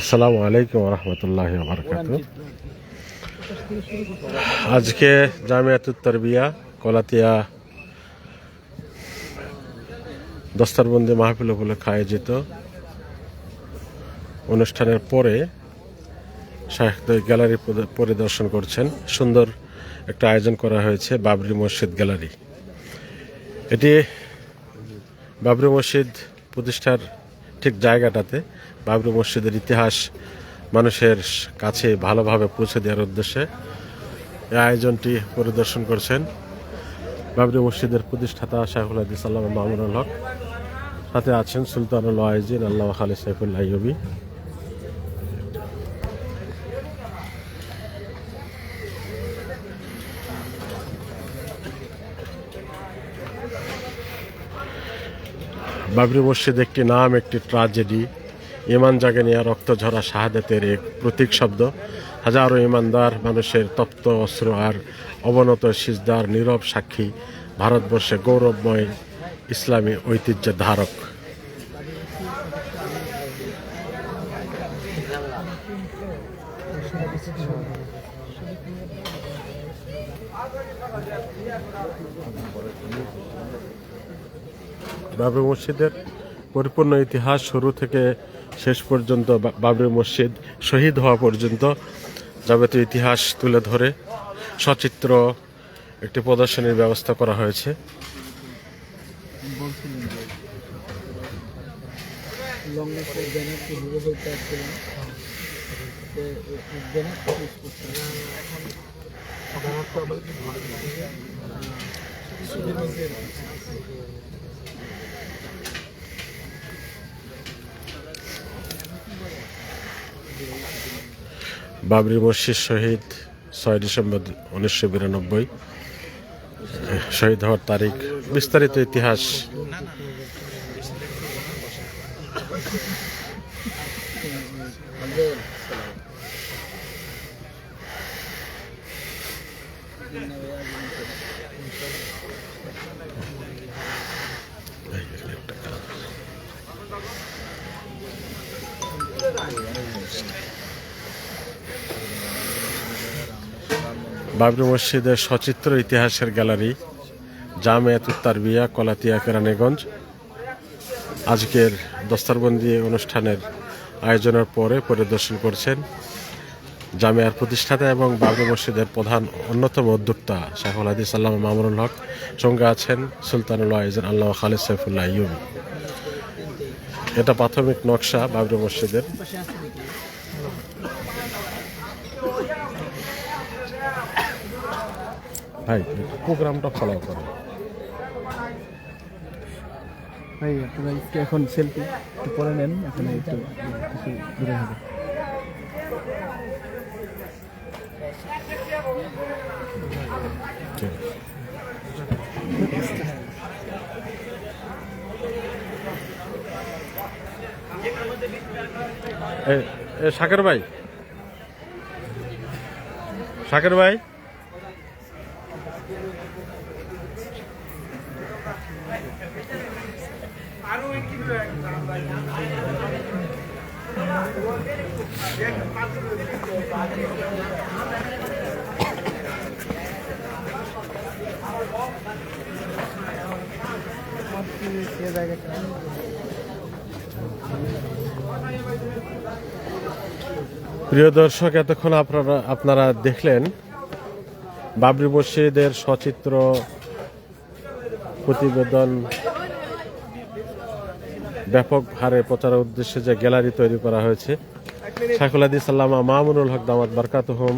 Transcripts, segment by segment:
আসসালামু আলাইকুম রহমতুল্লাহ বারকাত আজকে জামিয়াতুত তরবিয়া কলাতিয়া দস্তারবন্দি মাহফিল উপলক্ষে আয়োজিত অনুষ্ঠানের পরে শাহেখদের গ্যালারি পরিদর্শন করছেন। সুন্দর একটা আয়োজন করা হয়েছে বাবরি মসজিদ গ্যালারি। এটি বাবরি মসজিদ প্রতিষ্ঠার ঠিক জায়গাটাতে বাবরি মসজিদের ইতিহাস মানুষের কাছে ভালোভাবে পৌঁছে দেওয়ার উদ্দেশ্যে এই আয়োজনটি পরিদর্শন করছেন বাবরি মসজিদের প্রতিষ্ঠাতা শাহুল হাদিস আল্লাহ মামুনুল হক। সাথে আছেন সুলতানুল আইজিন আল্লাহ খালি সাইফুল্লাহ বাবরি মসজিদ একটি নাম, একটি ট্রাজেডি ইমান জাগে নিয়ে রক্ত ঝরা শাহাদাতের এক প্রতীক শব্দ। হাজারো ইমানদার মানুষের তপ্ত অস্ত্র আর অবনত সিজদার নীরব সাক্ষী ভারতবর্ষে গৌরবময় ইসলামী ঐতিহ্যের ধারক। বাবরি মসজিদের পরিপূর্ণ ইতিহাস শুরু থেকে শেষ পর্যন্ত বাবরি মসজিদ শহীদ হওয়া পর্যন্ত যাবতীয় ইতিহাস তুলে ধরে সচিত্র একটি প্রদর্শনীর ব্যবস্থা করা হয়েছে। বলছিলেন বাবরি মসজিদ শহীদ ছয় ডিসেম্বর উনিশশো বিরানব্বই শহীদ হওয়ার তারিখ বিস্তারিত ইতিহাস বাবরি মসজিদের সচিত্র ইতিহাসের গ্যালারি, জামেয়াত উত্তারবিয়া, কলাতিয়া, কেরানীগঞ্জ। আজকের দস্তারবন্দি অনুষ্ঠানের আয়োজনের পরে পরিদর্শন করছেন জামিয়ার প্রতিষ্ঠাতা এবং বাবরি মসজিদের প্রধান অন্যতম উদ্যোক্তা শাহুল হাদিস আল্লাহ মামুনুল হক সঙ্গে আছেন সুলতানুল আইজান আল্লাহ খালিদ সাইফুল্লাহ ইউবি এটা প্রাথমিক নকশা বাবরি মসজিদের। ভাই প্রোগ্রামটা ফলো করে। ভাই, আপনারা এখন সেলফি একটু পরে নেন, এখন একটু কিছু দূরে হবে। শাকের ভাই। শাকের ভাই। সে প্রিয় দর্শক, এতক্ষণ আপনারা আপনারা দেখলেন বাবরি মসজিদের সচিত্র প্রতিবেদন, ব্যাপক হারে প্রচারের উদ্দেশ্যে যে গ্যালারি তৈরি করা হয়েছে। শাকুল হাদিস আল্লামা মামুনুল হক দামাত বারকাত হোম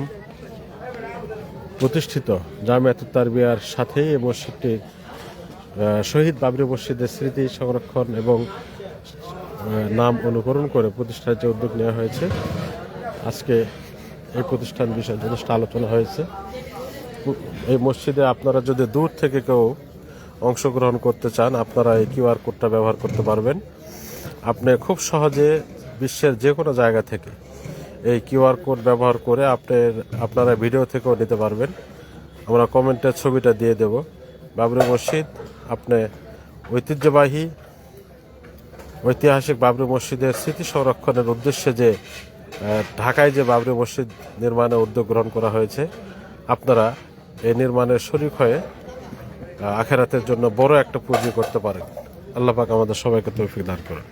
প্রতিষ্ঠিত জামিয়াত তারবিয়ার সাথেই এই মসজিদটি শহীদ বাবরি মসজিদের স্মৃতি সংরক্ষণ এবং নাম অনুকরণ করে প্রতিষ্ঠার যে উদ্যোগ নেওয়া হয়েছে। আজকে এই প্রতিষ্ঠান বিষয়ে যথেষ্ট আলোচনা হয়েছে। এই মসজিদে আপনারা যদি দূর থেকে কেউ অংশগ্রহণ করতে চান, আপনারা এই কিউআর কোডটা ব্যবহার করতে পারবেন। আপনি খুব সহজে বিশ্বের যে কোনো জায়গা থেকে এই কিউআর কোড ব্যবহার করে আপনার আপনারা ভিডিও থেকেও নিতে পারবেন। আমরা কমেন্টের ছবিটা দিয়ে দেব। বাবরি মসজিদ, আপনি ঐতিহ্যবাহী, ঐতিহাসিক বাবরি মসজিদের স্মৃতি সংরক্ষণের উদ্দেশ্যে যে ঢাকায় যে বাবরি মসজিদ নির্মাণে উদ্যোগ গ্রহণ করা হয়েছে, আপনারা এই নির্মাণের শরিক হয়ে আখেরাতের জন্য বড় একটা পুঁজি করতে পারেন। আল্লাহ পাক আমাদের সবাইকে তৌফিক দান করেন।